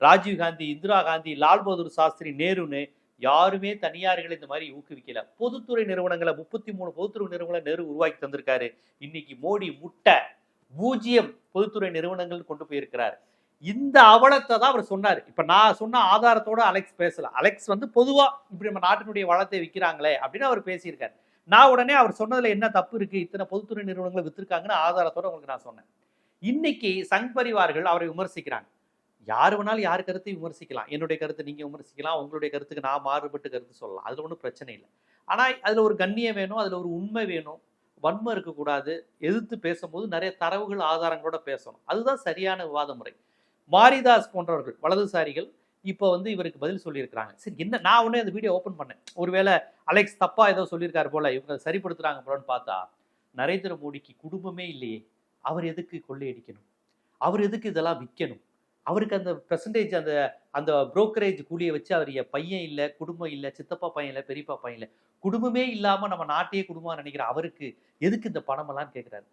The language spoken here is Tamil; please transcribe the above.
ராஜீவ் காந்தி இந்திரா காந்தி லால் பகதூர் சாஸ்திரி நேருன்னு யாருமே தனியார்களை இந்த மாதிரி ஊக்குவிக்கல. பொதுத்துறை நிறுவனங்களை முப்பத்தி மூணு பொதுத்துறை நிறுவனங்களை நேரு உருவாக்கி தந்திருக்காரு. இன்னைக்கு மோடி முட்டை பூஜ்ஜியம் பொதுத்துறை நிறுவனங்கள் கொண்டு போயிருக்கிறார். இந்த அவலத்தை தான் அவர் சொன்னார். இப்ப நான் சொன்ன ஆதாரத்தோட அலெக்ஸ் பேசல. அலெக்ஸ் வந்து பொதுவா இப்படி நம்ம நாட்டினுடைய வளத்தை விற்கிறாங்களே அப்படின்னு அவர் பேசியிருக்காரு. நான் உடனே அவர் சொன்னதுல என்ன தப்பு இருக்கு? இத்தனை பொதுத்துறை நிறுவனங்களை வித்திருக்காங்கன்னு ஆதாரத்தோட உங்களுக்கு நான் சொன்னேன். இன்னைக்கு சங் பரிவார்கள் அவரை விமர்சிக்கிறாங்க. யார் வேணாலும் யார் கருத்தை விமர்சிக்கலாம். என்னுடைய கருத்தை நீங்கள் விமர்சிக்கலாம். உங்களுடைய கருத்துக்கு நான் மாறுபட்டு கருத்து சொல்லலாம். அதில் ஒன்றும் பிரச்சனை இல்லை. ஆனால் அதில் ஒரு கண்ணியம் வேணும் அதில் ஒரு உண்மை வேணும். வன்மை இருக்கக்கூடாது. எதிர்த்து பேசும்போது நிறைய தரவுகள் ஆதாரங்களோட பேசணும். அதுதான் சரியான விவாத முறை. மாரிதாஸ் போன்றவர்கள் வலதுசாரிகள் இப்போ வந்து இவருக்கு பதில் சொல்லியிருக்கிறாங்க. சரி என்ன? நான் உடனே அந்த வீடியோ ஓப்பன் பண்ணேன். ஒருவேளை அலெக்ஸ் தப்பா ஏதோ சொல்லியிருக்காரு போல இவங்க அதை சரிப்படுத்துறாங்க போலன்னு பார்த்தா நரேந்திர மோடிக்கு குடும்பமே இல்லையே. அவர் எதுக்கு கொள்ளையடிக்கணும்? அவர் எதுக்கு இதெல்லாம் விற்கணும் அவருக்கு அந்த பெர்சன்டேஜ் அந்த அந்த புரோக்கரேஜ் கூலியை வச்சு அவர் என் பையன் இல்லை குடும்பம் இல்லை சித்தப்பா பையன் இல்லை பெரியப்பா பையன் இல்லை குடும்பமே இல்லாமல் நம்ம நாட்டையே குடும்பம் நினைக்கிற அவருக்கு எதுக்கு இந்த பணமெல்லாம் கேட்குறாரு